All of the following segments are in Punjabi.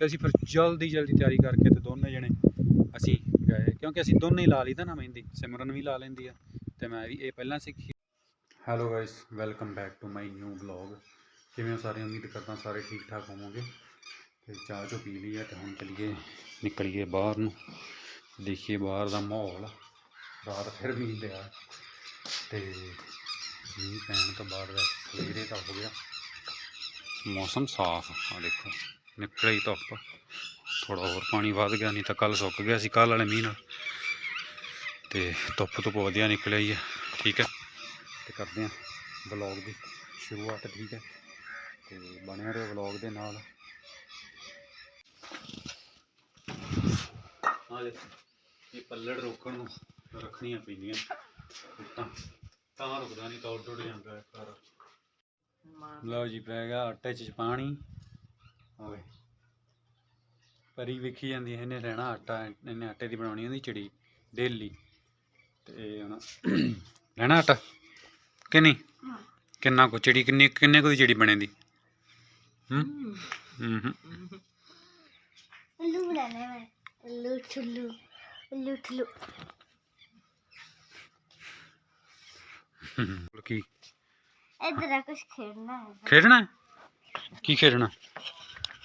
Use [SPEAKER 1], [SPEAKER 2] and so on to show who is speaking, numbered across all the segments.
[SPEAKER 1] ਤੇ ਅਸੀਂ ਫਿਰ ਜਲਦੀ ਜਲਦੀ ਤਿਆਰੀ ਕਰਕੇ ਤੇ ਦੋਨੇ ਜਣੇ ਅਸੀਂ ਗਏ। ਕਿਉਂਕਿ ਅਸੀਂ ਦੋਨੇ ਹੀ ਲਾ ਲਈਦਾ ਨਾ ਮਹਿੰਦੀ, ਸਿਮਰਨ ਵੀ ਲਾ ਲੈਂਦੀ ਆ ਤੇ ਮੈਂ ਵੀ ਇਹ ਪਹਿਲਾਂ ਸਿੱਖੀ। Hello guys welcome back to my new vlog ਕਿਵੇਂ ਹੋ ਸਾਰੇ? ਉਮੀਦ ਕਰਦਾ ਸਾਰੇ ਠੀਕ ਠਾਕ ਹੋਵੋਗੇ। ਤੇ ਚਾਹ ਚੋ ਪੀ ਲਈ ਹੈ ਤੇ ਹੁਣ ਚਲੀਏ, ਨਿਕਲੀਏ ਬਾਹਰ ਨੂੰ। ਦੇਖੀਏ ਬਾਹਰ ਦਾ ਮਾਹੌਲ। ਰਾਤ ਫਿਰ ਮੀਂਹ ਪਿਆ ਤੇ ਮੀਂਹ ਪੈਣ ਤੋਂ ਬਾਅਦ ਵੈਸੇ ਸਵੇਰੇ ਤਾਂ ਹੋ ਗਿਆ। ਮੌਸਮ ਸਾਫ਼ ਆ, ਦੇਖੋ। ਨਿਕਲੀ ਧੁੱਪ ਥੋੜਾ ਹੋਰ ਪਾਣੀ ਵੱਧ ਗਿਆ, ਨਹੀਂ ਤਾਂ ਕੱਲ ਸੁੱਕ ਗਿਆ ਸੀ ਕੱਲ ਵਾਲੇ ਮੀਂਹ ਨਾਲ। ਤੇ ਧੁੱਪ ਤੋਂ ਵਧੀਆ ਨਿਕਲਿਆ ਹੀ ਹੈ ਠੀਕ ਹੈ, ਤੇ ਕਰਦੇ ਹਾਂ ਵਲੌਗ ਦੀ ਸ਼ੁਰੂਆਤ, ਠੀਕ ਹੈ। ਤੇ ਬਣਿਆ ਰਹੋ ਵਲੌਗ ਦੇ ਨਾਲ। ਆ ਦੇਖੋ ਇਹ ਪੱਲੜ ਰੋਕਣ ਨੂੰ ਰੱਖਣੀਆਂ ਪੈਂਦੀਆਂ। ਤਾਂ ਤਾਂ ਰੁਕਦਾ ਨਹੀਂ, ਤਾਂ ਉੱਡ ਉੱਡ ਜਾਂਦਾ ਹੈ ਸਾਰਾ ਲਓ ਜੀ, ਪੈ ਗਿਆ ਆਟੇ 'ਚ ਪਾਣੀ। ਓਏ। ਪਰੀ ਵਿਖੀ ਜਾਂਦੀ ਹੈ, ਇਹਨੇ ਲੈਣਾ ਆਟਾ ਇਹਨੇ ਆਟੇ ਦੀ ਬਣਾਉਣੀ ਉਹਦੀ ਚਿੜੀ ਡੇਲੀ। ਤੇ ਹੁਣ ਲੈਣਾ ਆਟਾ? ਕਿ ਨਹੀਂ? ਹਾਂ। ਕਿੰਨਾ ਕੁ ਚਿੜੀ ਕਿੰਨੀ ਕਿੰਨੇ ਕੁ ਦੀ ਚਿੜੀ ਬਣੇਦੀ? ਹੂੰ? ਹੂੰ। ਹੂੰ।
[SPEAKER 2] ਉੱਲੂ ਬਣਾਣਾ ਮੈਂ। ਉੱਲੂ ਠੁੱਲੂ ਉੱਲੂ ਠੁੱਲੂ।
[SPEAKER 1] ਹੂੰ ਕੀ? ਇਧਰ ਆ ਕੁਝ ਖੇਡਣਾ ਹੈ। ਖੇਡਣਾ ਕੀ ਖੇਡਣਾ?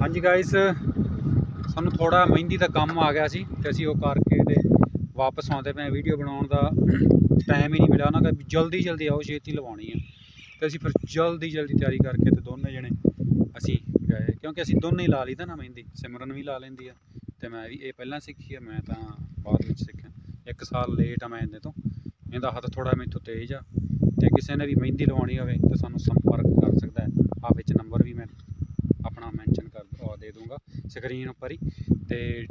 [SPEAKER 1] ਹਾਂਜੀ ਗਾਇਸ ਸਾਨੂੰ ਥੋੜਾ ਮਹਿੰਦੀ ਦਾ ਕੰਮ ਆ ਗਿਆ ਸੀ ਤੇ ਅਸੀਂ ਉਹ ਕਰਕੇ ਤੇ ਵਾਪਸ ਆਉਂਦੇ ਪਏ ਵੀਡੀਓ ਬਣਾਉਣ ਦਾ ਟਾਈਮ ਹੀ ਨਹੀਂ ਮਿਲਿਆ। ਉਹਨਾਂ ਦਾ ਵੀ ਜਲਦੀ ਜਲਦੀ ਆਓ, ਛੇਤੀ ਲਵਾਉਣੀ ਆ। ਤੇ ਅਸੀਂ ਫਿਰ ਜਲਦੀ ਜਲਦੀ ਤਿਆਰੀ ਕਰਕੇ ਤੇ ਦੋਨੇ ਜਣੇ ਅਸੀਂ ਗਏ। ਕਿਉਂਕਿ ਅਸੀਂ ਦੋਨੇ ਹੀ ਲਾ ਲਈ ਤਾਂ ਨਾ ਮਹਿੰਦੀ। ਸਿਮਰਨ ਵੀ ਲਾ ਲੈਂਦੀ ਆ ਤੇ ਮੈਂ ਵੀ ਇਹ ਪਹਿਲਾਂ ਸਿੱਖੀ ਆ, ਮੈਂ ਤਾਂ ਬਾਅਦ ਵਿੱਚ ਸਿੱਖਿਆ। ਇੱਕ ਸਾਲ ਲੇਟ ਆ ਮੈਂ ਇਹਦੇ ਤੋਂ। ਇਹਦਾ ਹੱਥ ਥੋੜਾ ਮੈਥੋਂ ਤੇਜ਼ ਆ। ਤੇ ਕਿਸੇ ਨੇ ਵੀ ਮਹਿੰਦੀ ਲਵਾਉਣੀ ਹੋਵੇ ਤਾਂ ਸਾਨੂੰ ਸੰਪਰਕ ਕਰ ਸਕਦਾ ਹੈ। ਆ ਵਿੱਚ ਨੰਬਰ ਵੀ ਮੈਂ ਆਪਣਾ ਮੈਂਸ਼ਨ ਕਰ ਦੇ ਦੂੰਗਾ ਸਕਰੀਨ ਉੱਪਰ ਹੀ। ਤੇ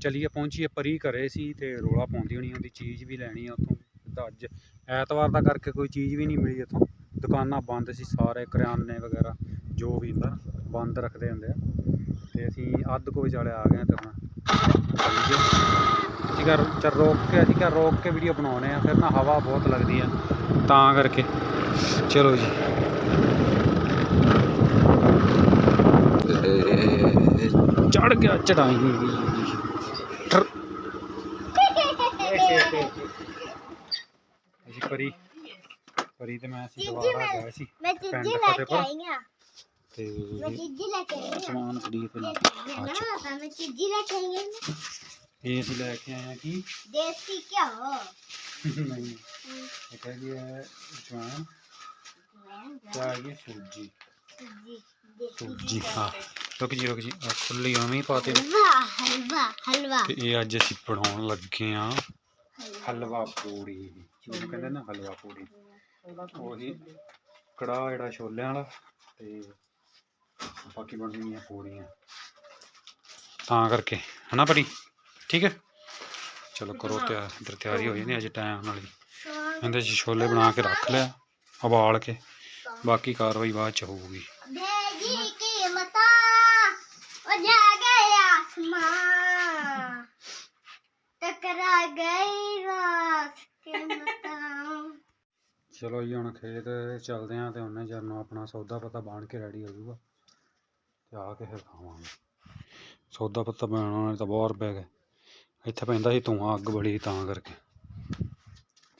[SPEAKER 1] ਚਲੀਏ, ਪਹੁੰਚੀਏ ਪਰੀ ਘਰੇ ਸੀ ਤੇ ਰੋਲਾ ਪਾਉਂਦੀ ਹੋਣੀ ਉਹਦੀ ਚੀਜ਼ ਵੀ ਲੈਣੀ ਆ ਉੱਥੋਂ। ਤਾਂ ਅੱਜ ਐਤਵਾਰ ਦਾ ਕਰਕੇ ਕੋਈ ਚੀਜ਼ ਵੀ ਨਹੀਂ ਮਿਲੀ ਇੱਥੋਂ। ਦੁਕਾਨਾਂ ਬੰਦ ਸੀ ਸਾਰੇ, ਕਰਿਆਨੇ ਵਗੈਰਾ, ਜੋ ਵੀ ਹੁੰਦਾ, ਬੰਦ ਰੱਖਦੇ ਹੁੰਦੇ ਆ। ਤੇ ਅਸੀਂ ਅੱਧ ਕੋ ਵਿਚਾਲੇ ਆ ਗਏ ਤੇ ਹੁਣ ਚੱਲੀਏ। ਅਸੀਂ ਘਰ, ਚੱਲ ਰੋਕ ਕੇ, ਅਸੀਂ ਘਰ ਰੋਕ ਕੇ ਵੀਡੀਓ ਬਣਾਉਣੇ ਆ, ਫਿਰ ਨਾ ਹਵਾ ਬਹੁਤ ਲੱਗਦੀ ਆ। ਤਾਂ ਕਰਕੇ। ਚਲੋ ਜੀ। ਚੜ ਗਿਆ ਚੜਾਈ ਜੀ। ਪਰੀ ਪਰੀ ਤੇ ਮੈਂ ਅਸੀਂ ਦੁਬਾਰਾ ਗਏ ਸੀ ਮੈਂ
[SPEAKER 2] ਚੀਜ਼ੀ ਲੈ
[SPEAKER 1] ਕੇ
[SPEAKER 2] ਆਈ ਆ।
[SPEAKER 1] ਤੇ
[SPEAKER 2] ਮੈਂ ਚੀਜ਼ੀ ਲੈ ਕੇ ਆਈ
[SPEAKER 1] ਸਮਾਨ ਖਰੀਦ
[SPEAKER 2] ਕੇ
[SPEAKER 1] ਨਾ
[SPEAKER 2] ਮੈਂ ਚੀਜ਼ੀ ਲੈ ਕੇ ਆਈ ਆ
[SPEAKER 1] ਇਹ ਅਸੀਂ ਲੈ ਕੇ ਆਏ ਆ ਕੀ?
[SPEAKER 2] ਦੇਸੀ ਘਿਓ।
[SPEAKER 1] ਨਹੀਂ। ਇਹ ਹੈਗੀ ਹੈ ਜਵਾਨ ਚਾਹੀਏ ਸੂਜੀ। ਸੂਜੀ ਹਾਂ। ਰੁਕ ਜੀ ਰੁਕ ਜੀ ਆ ਖੁੱਲੀ ਉਵੇਂ ਹੀ ਪਾਤੇ
[SPEAKER 2] ਵਾਹ ਹਲਵਾ ਹਲਵਾ।
[SPEAKER 1] ਤੇ ਇਹ ਅੱਜ ਅਸੀਂ ਬਣਾਉਣ ਲੱਗੇ ਆ ਹਲਵਾ। ਪੂੜੀ ਜਿਹਨੂੰ ਕਹਿੰਦੇ ਨਾ ਹਲਵਾ ਪੂੜੀ। ਉਹੀ ਕੜਾ ਜਿਹੜਾ ਛੋਲਿਆਂ ਵਾਲਾ ਤੇ ਬਾਕੀ ਬਣਨੀਆਂ ਪੂੜੀਆਂ। ਤਾਂ ਕਰਕੇ ਹਨਾ ਬੜੀ ਠੀਕ ਹੈ? ਚਲੋ ਕਰੋ ਤਿਆਰ ਤਿਆਰੀ ਹੋ ਜਾਂਦੀ ਅੱਜ ਟਾਈਮ ਨਾਲ ਹੀ। ਇਹਦੇ ਚ ਛੋਲੇ ਬਣਾ ਕੇ ਰੱਖ ਲਿਆ ਉਬਾਲ ਕੇ। ਬਾਕੀ ਕਾਰਵਾਈ ਬਾਅਦ ਚ ਹੋਊਗੀ।
[SPEAKER 2] ਦੇਗੀ
[SPEAKER 1] ਚਲੋ ਜੀ ਹੁਣ ਖੇਤ ਚੱਲਦੇ ਆਂ ਤੇ ਉਹਨੇ ਜਰ ਆਪਣਾ ਸੌਦਾ ਪੱਤਾ ਬਾਣ ਕੇ ਰੈਡੀ ਹੋ ਜਾਊਗਾ ਤੇ ਕੇ ਫਿਰ ਖਾਵਾਂਗੇ। ਸੌਦਾ ਪਤਾ ਬਣਾਉਣਾ ਤਾਂ ਬਹੁਤ ਰੁਪਏ ਗਏ ਇੱਥੇ ਪੈਂਦਾ ਸੀ ਤੂੰ ਅੱਗ ਬੜੀ ਤਾਂ ਕਰਕੇ।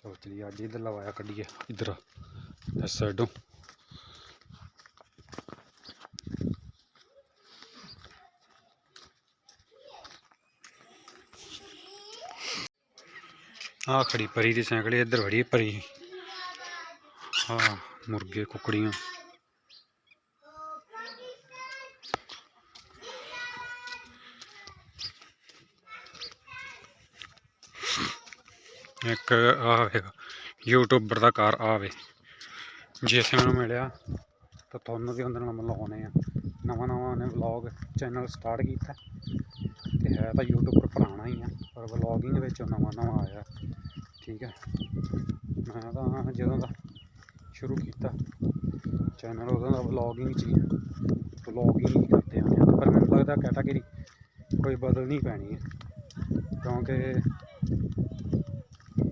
[SPEAKER 1] ਚਲੋ ਚਲੀ ਅੱਜ ਇਧਰ ਲਵਾਇਆ ਕੱਢੀਏ ਇਧਰ ਇਸ ਸਾਈਡੋਂ ਆ ਖੜੀ ਪਰੀ ਦੀ ਸਾਈਕਲ, ਇੱਧਰ ਖੜੀ ਹੈ ਪਰੀ। ਹਾਂ ਮੁਰਗੇ, ਕੁਕੜੀਆਂ। ਇੱਕ ਆ ਯੂਟਿਊਬਰ ਦਾ ਘਰ ਆਵੇ ਜੇ ਮੈਨੂੰ ਮਿਲਿਆ, ਤਾਂ ਤੁਹਾਨੂੰ ਵੀ ਉਹਦੇ ਨਾਲ ਮਿਲਾਉਣੇ ਆ। ਨਵਾਂ ਨਵਾਂ ਉਹਨੇ ਵਲੌਗ ਚੈਨਲ ਸਟਾਰਟ ਕੀਤਾ। ਤੇ ਹੈ ਤਾਂ ਯੂਟਿਊਬਰ ਪੁਰਾਣਾ ਹੀ ਆ ਪਰ ਵਲੌਗਿੰਗ ਵਿੱਚ ਨਵਾਂ ਨਵਾਂ ਆਇਆ। ਠੀਕ ਹੈ। ਮੈਂ ਤਾਂ ਜਦੋਂ ਦਾ ਸ਼ੁਰੂ ਕੀਤਾ ਚੈਨਲ ਉਦੋਂ ਦਾ ਵਲੌਗਿੰਗ 'ਚ ਹੀ ਵਲੌਗਿੰਗ ਹੀ ਕਰਦੇ ਆਉਂਦੇ ਹਾਂ ਪਰ ਮੈਨੂੰ ਲੱਗਦਾ ਕੈਟਾਗਰੀ ਕੋਈ ਬਦਲਣੀ ਪੈਣੀ ਹੈ ਕਿਉਂਕਿ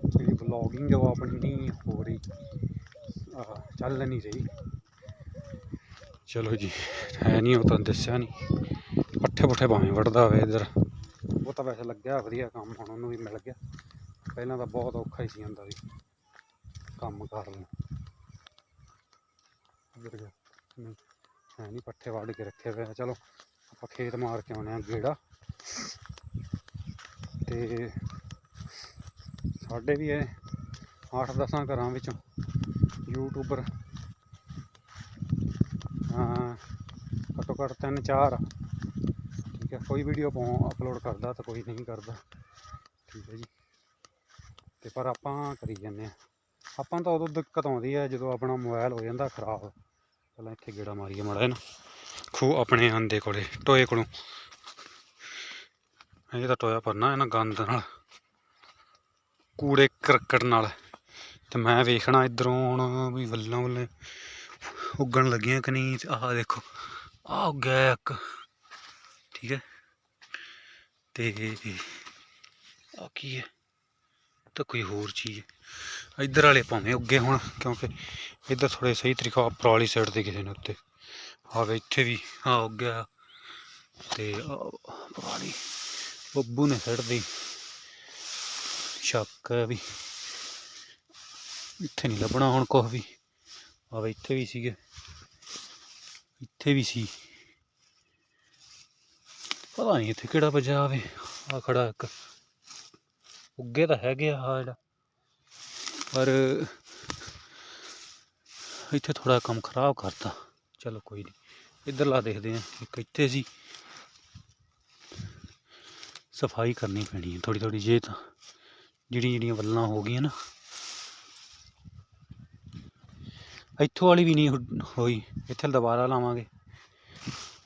[SPEAKER 1] ਜਿਹੜੀ ਵਲੌਗਿੰਗ ਉਹ ਆਪਣੀ ਨਹੀਂ ਹੋ ਰਹੀ ਆਹ, ਚੱਲ ਨਹੀਂ ਰਹੀ। ਚਲੋ ਜੀ ਹੈ ਨਹੀਂ ਉਹ ਤਾਂ ਦੱਸਿਆ ਨਹੀਂ। ਪੱਠੇ ਪੁੱਠੇ ਭਾਵੇਂ ਵੜਦਾ ਹੋਵੇ ਇੱਧਰ। ਉਹ ਤਾਂ ਵੈਸੇ ਲੱਗਿਆ ਵਧੀਆ ਕੰਮ ਹੁਣ ਉਹਨੂੰ ਵੀ ਮਿਲ ਗਿਆ। ਪਹਿਲਾਂ ਤਾਂ ਬਹੁਤ ਔਖਾ ਹੀ ਸੀ ਹੁੰਦਾ ਸੀ ਕੰਮ ਕਰਨ ਇੱਧਰ ਗਿਆ ਨਹੀਂ, ਹੈ ਨਹੀਂ ਪੱਠੇ ਵੱਢ ਕੇ ਰੱਖੇ ਹੋਏ ਆ, ਚਲੋ ਆਪਾਂ ਖੇਤ ਮਾਰ ਕੇ ਆਉਣੇ ਆ ਗੇੜਾ। ਤੇ ਸਾਡੇ ਵੀ ਇਹ 8-10 ਘਰਾਂ ਵਿੱਚੋਂ ਯੂਟਿਊਬਰ, ਹਾਂ, ਘੱਟੋ ਘੱਟ ਤਿੰਨ ਚਾਰ ਠੀਕ ਹੈ, ਕੋਈ ਵੀਡੀਓ ਪਾਉ ਅਪਲੋਡ ਕਰਦਾ ਤਾਂ ਕੋਈ ਨਹੀਂ ਕਰਦਾ। ਠੀਕ ਹੈ ਜੀ। ਤੇ ਪਰ ਆਪਾਂ ਕਰੀ ਜਾਂਦੇ ਆ ਆਪਾਂ ਤਾਂ ਉਦੋਂ ਦਿੱਕਤ ਆਉਂਦੀ ਹੈ, ਜਦੋਂ ਆਪਣਾ ਮੋਬਾਈਲ ਹੋ ਜਾਂਦਾ ਖਰਾਬ। ਪਹਿਲਾਂ ਇੱਥੇ ਗੇੜਾ ਮਾਰੀਏ ਮਾੜਾ ਜਿਹਾ ਨਾ। ਖੂ ਆਪਣੇ ਆਂਦੇ ਕੋਲੇ, ਟੋਏ ਕੋਲੋਂ। ਇਹ ਤਾਂ ਟੋਇਆ ਭਰਨਾ ਇਹਨਾਂ ਗੰਦ ਨਾਲ। ਕੂੜੇ ਕਰਕਟ ਨਾਲ। ਤੇ ਮੈਂ ਵੇਖਣਾ ਇਧਰੋਂ ਹੁਣ ਵੀ ਵੱਲਾਂ ਵੱਲੇ ਉੱਗਣ ਲੱਗੀਆਂ ਕਿ ਨਹੀਂ ਆਹ ਦੇਖੋ, ਆਹ ਉੱਗਿਆ ਇੱਕ ਠੀਕ ਹੈ। ਤੇ ਆ ਕੀ ਹੈ? ਤਾਂ ਕੋਈ ਹੋਰ ਚੀਜ਼ ਹੈ। ਇੱਧਰ ਵਾਲੇ ਭਾਵੇਂ ਉੱਗੇ ਹੁਣ, ਕਿਉਂਕਿ ਇੱਧਰ ਥੋੜੇ ਸਹੀ ਤਰੀਕਾ ਪਰਾਲੀ ਸਾਈਡ ਤੇ ਕਿਸੇ ਨੇ ਉੱਤੇ। ਆਵੇ ਇੱਥੇ ਵੀ ਆ ਉੱਗਿਆ ਤੇ ਪਰਾਲੀ ਬੱਬੂ ਨੇ ਸਾਈਡ ਛੱਡਦੀ ਸ਼ੱਕ ਵੀ ਇੱਥੇ ਨਹੀਂ ਲੱਭਣਾ ਹੁਣ ਕੁਛ ਵੀ। ਆਵੇ ਇੱਥੇ ਵੀ ਸੀਗੇ। ਇੱਥੇ ਵੀ ਸੀ। ਪਤਾ ਨਹੀਂ ਇੱਥੇ ਕਿਹੜਾ ਵੱਜਿਆ ਆਵੇ। ਆ ਖੜਾ ਇੱਕ। ਉੱਗੇ ਤਾਂ ਹੈਗੇ ਆ ਆਹ ਜਿਹੜਾ। ਪਰ ਇੱਥੇ ਥੋੜਾ ਕੰਮ ਖਰਾਬ ਕਰਤਾ। ਚਲੋ ਕੋਈ ਨਹੀਂ। ਇੱਧਰਲਾ ਦੇਖਦੇ ਆ ਇੱਕ ਇੱਥੇ ਸੀ। ਸਫ਼ਾਈ ਕਰਨੀ ਪੈਣੀ ਹੈ ਥੋੜੀ ਥੋੜੀ ਜੇ ਤਾਂ। ਜਿਹੜੀਆਂ ਜਿਹੜੀਆਂ ਵੱਲਾਂ ਹੋ ਗਈਆਂ ਨਾ। ਇੱਥੋਂ ਵਾਲੀ ਵੀ ਨਹੀਂ ਹੋਈ। ਇੱਥੇ ਦੁਬਾਰਾ ਲਾਵਾਂਗੇ।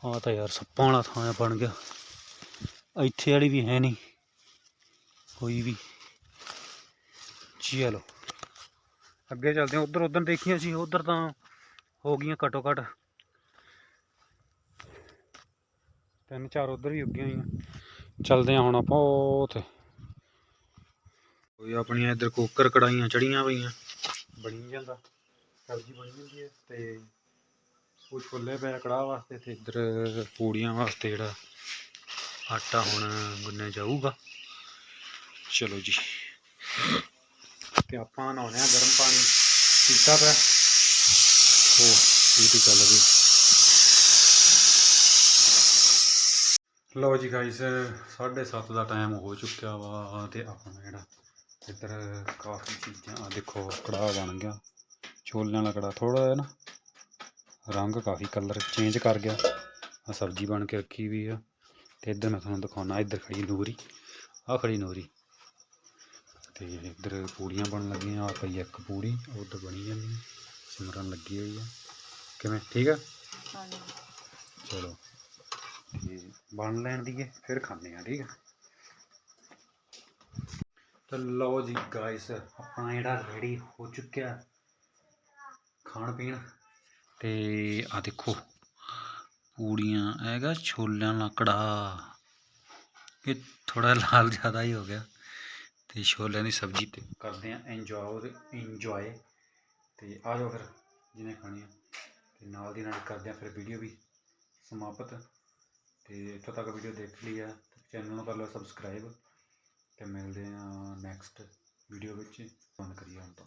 [SPEAKER 1] ਆ ਤਾਂ ਯਾਰ ਸੱਪਾਂ ਵਾਲਾ ਥਾਂ ਬਣ ਗਿਆ। ਇੱਥੇ ਵਾਲੀ ਵੀ ਹੈ ਨਹੀਂ। ਕੋਈ ਵੀ। ਚਲੋ ਅੱਗੇ ਚੱਲਦੇ ਹਾਂ। ਉਧਰ ਉਧਰ ਦੇਖੀਆਂ ਸੀ ਉਧਰ ਤਾਂ ਹੋ ਗਈਆਂ ਘੱਟੋ ਘੱਟ ਤਿੰਨ ਚਾਰ ਉਧਰ ਵੀ ਉੱਗੀਆਂ ਹੋਈਆਂ। ਚੱਲਦੇ ਹਾਂ ਹੁਣ ਆਪਾਂ ਉਥੇ। ਕੋਈ ਆਪਣੀਆਂ ਇੱਧਰ ਕੁੱਕਰ ਕੜਾਈਆਂ ਚੜੀਆਂ ਪਈਆਂ। ਬਣੀ ਜਾਂਦਾ। ਸਬਜ਼ੀ ਬਣੀ ਜਾਂਦੀ ਹੈ ਤੇ ਉਹ ਛੋਲੇ ਪਿਆ ਕੜਾਹ ਵਾਸਤੇ ਤੇ ਇੱਧਰ ਪੂੜੀਆਂ ਵਾਸਤੇ ਜਿਹੜਾ ਆਟਾ ਹੁਣ ਗੁੰਨਿਆ ਜਾਊਗਾ। ਚਲੋ ਜੀ। ਤੇ ਆਪਾਂ ਨਹਾਉਣੇ ਆ ਗਰਮ ਪਾਣੀ। ਪੀਤਾ ਪਿਆ। ਉਹ ਪੀਤੀ ਚੱਲ ਗਈ। ਲਓ ਜੀ ਗਾਇਸ 7:30 ਦਾ ਟਾਈਮ ਹੋ ਚੁੱਕਿਆ ਵਾ ਤੇ ਆਪਣਾ ਜਿਹੜਾ ਇੱਧਰ ਕਾਫੀ ਚੀਜ਼ਾਂ ਆ ਦੇਖੋ, ਕੜਾਹ ਬਣ ਗਿਆ। ਛੋਲਿਆਂ ਵਾਲਾ ਕੜਾਹ ਥੋੜਾ ਜਿਹਾ ਨਾ। ਰੰਗ ਕਾਫੀ ਕਲਰ ਚੇਂਜ ਕਰ ਗਿਆ। ਆ ਸਬਜ਼ੀ ਬਣ ਕੇ ਰੱਖੀ ਵੀ ਆ ਤੇ ਇੱਧਰ ਮੈਂ ਤੁਹਾਨੂੰ ਦਿਖਾਉਣਾ ਇੱਧਰ ਖੜੀ ਨੂਰੀ ਆ ਖੜੀ ਨੂਰੀ। ਤੇ ਇੱਧਰ ਪੂੜੀਆਂ ਬਣਨ ਲੱਗੀਆਂ ਆ ਪਈ ਇੱਕ ਪੂੜੀ ਉਧਰ ਬਣੀ ਜਾਂਦੀ ਸਿਮਰਨ ਲੱਗੀ ਹੋਈ ਆ। ਕਿਵੇਂ ਠੀਕ ਆ? ਚਲੋ ਤੇ ਬਣ ਲੈਣ ਦੀਏ ਫਿਰ ਖਾਂਦੇ ਆ ਠੀਕ ਆ? ਤਾਂ ਲਓ ਜੀ ਗਾਇਸ ਆਪਣਾ ਜਿਹੜਾ ਰੈਡੀ ਹੋ ਚੁੱਕਿਆ ਖਾਣ ਪੀਣ ਤੇ ਆ ਦੇਖੋ, ਪੂੜੀਆਂ ਹੈਗਾ ਛੋਲਿਆਂ ਦਾ ਕੜਾਹ ਇਹ ਥੋੜਾ ਲਾਲ ਜ਼ਿਆਦਾ ਹੀ ਹੋ ਗਿਆ। ਤੇ ਛੋਲਿਆਂ ਦੀ ਸਬਜ਼ੀ ਤੇ ਕਰਦੇ ਆ ਇੰਜੋਏ ਇੰਜੋਏ ਤੇ ਆ ਜਾਓ ਫਿਰ ਜਿਹਨੇ ਖਾਣੀ ਆ। ਤੇ ਨਾਲ ਦੀ ਨਾਲ ਕਰਦੇ ਆ ਫਿਰ ਵੀਡੀਓ ਵੀ ਸਮਾਪਤ। ਤੇ ਇੱਥੋਂ ਤੱਕ ਵੀਡੀਓ ਦੇਖ ਲਈ ਆ ਚੈਨਲ ਨੂੰ ਕਰ ਲਓ ਸਬਸਕ੍ਰਾਈਬ ਤੇ ਮਿਲਦੇ ਆ ਨੈਕਸਟ ਵੀਡੀਓ ਵਿੱਚ। ਬੰਦ ਕਰੀਏ ਹੁਣ ਤੋਂ।